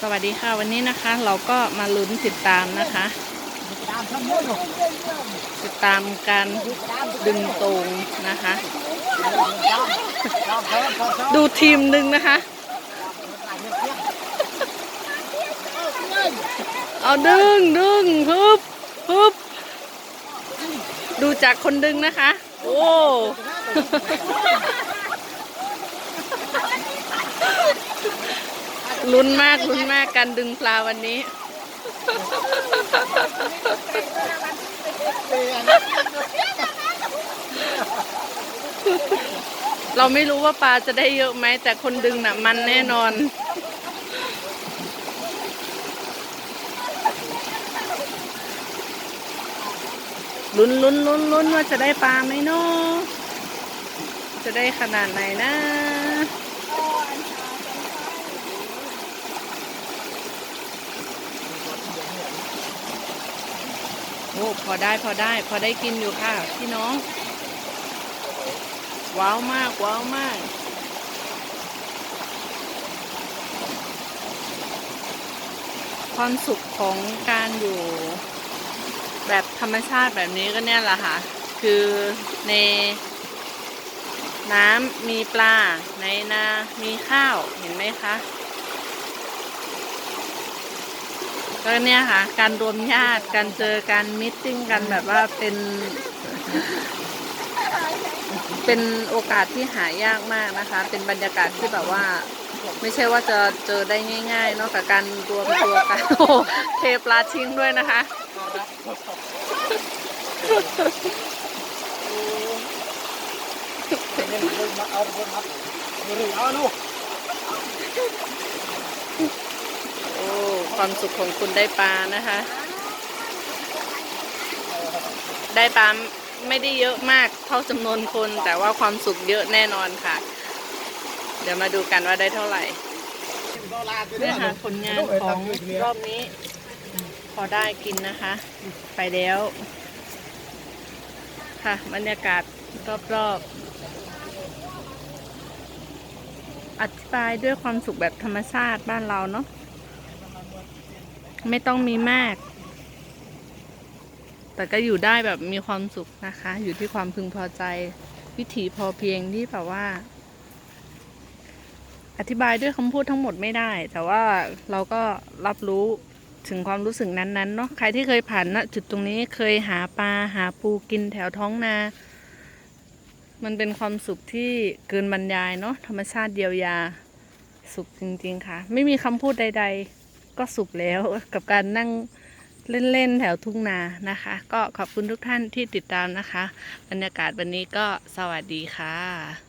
สวัสดีค่ะวันนี้นะคะ เราก็มาลุ้นติดตามนะคะ ติดตามการดึงตรงนะคะ ดูทีมหนึ่งนะคะ เอาดึงดึงฮึบฮึบดูจากคนดึงนะคะ โอ้ ลุ้นมากลุ้นมากการดึงปลาวันนี้ เราไม่รู้ว่าปลาจะได้เยอะไหมแต่คนดึงน่ะ มันแน่นอนลุ้นลุ้นลุ้นลุ้นว่าจะได้ปลาไหมเนาะจะได้ขนาดไหนนะ โอ้พอได้พอได้ พอได้กินอยู่ค่ะ พี่น้อง ว้าวมาก ว้าวมากความสุขของการอยู่แบบธรรมชาติแบบนี้ก็เนี่ยแหละค่ะ คือในน้ำมีปลา ในนา มีข้าว เห็นไหมคะ ก็เนี่ยค่ะ การรวมญาติ การเจอการมิทติ้งกันแบบว่าเป็น เป็นโอกาสที่หายากมากนะคะ เป็นบรรยากาศที่แบบว่า ไม่ใช่ว่าจะเจอได้ง่ายๆนอกจากการรวมตัวกันโอ้เทปลาทิ้งด้วยนะคะโอ้ ความสุขของคุณได้ปลานะคะ ได้ปลาไม่ได้เยอะมากเท่าจำนวนคน แต่ว่าความสุขเยอะแน่นอนค่ะ เดี๋ยวมาดูกันว่าได้เท่าไหร่เนี่ยค่ะผลงานของรอบนี้ พอได้กินนะคะ ไปแล้ว ค่ะบรรยากาศรอบๆอธิบายด้วยความสุขแบบธรรมชาติบ้านเราเนาะ ไม่ต้องมีมาก แต่ก็อยู่ได้แบบมีความสุขนะคะ อยู่ที่ความพึงพอใจ วิถีพอเพียงที่แบบว่า อธิบายด้วยคำพูดทั้งหมดไม่ได้ แต่ว่าเราก็รับรู้ถึงความรู้สึกนั้นๆเนาะใครที่เคยผ่านณจุดตรงนี้เคยหาปลาหาปูกินแถวท้องนา มันเป็นความสุขที่เกินบรรยายเนาะธรรมชาติเดียวยาสุขจริงๆค่ะ ไม่มีคำพูดใด ๆ ก็สุขแล้วกับการนั่งเล่นๆแถวทุ่งนานะคะ ก็ขอบคุณทุกท่านที่ติดตามนะคะ บรรยากาศวันนี้ก็สวัสดีค่ะ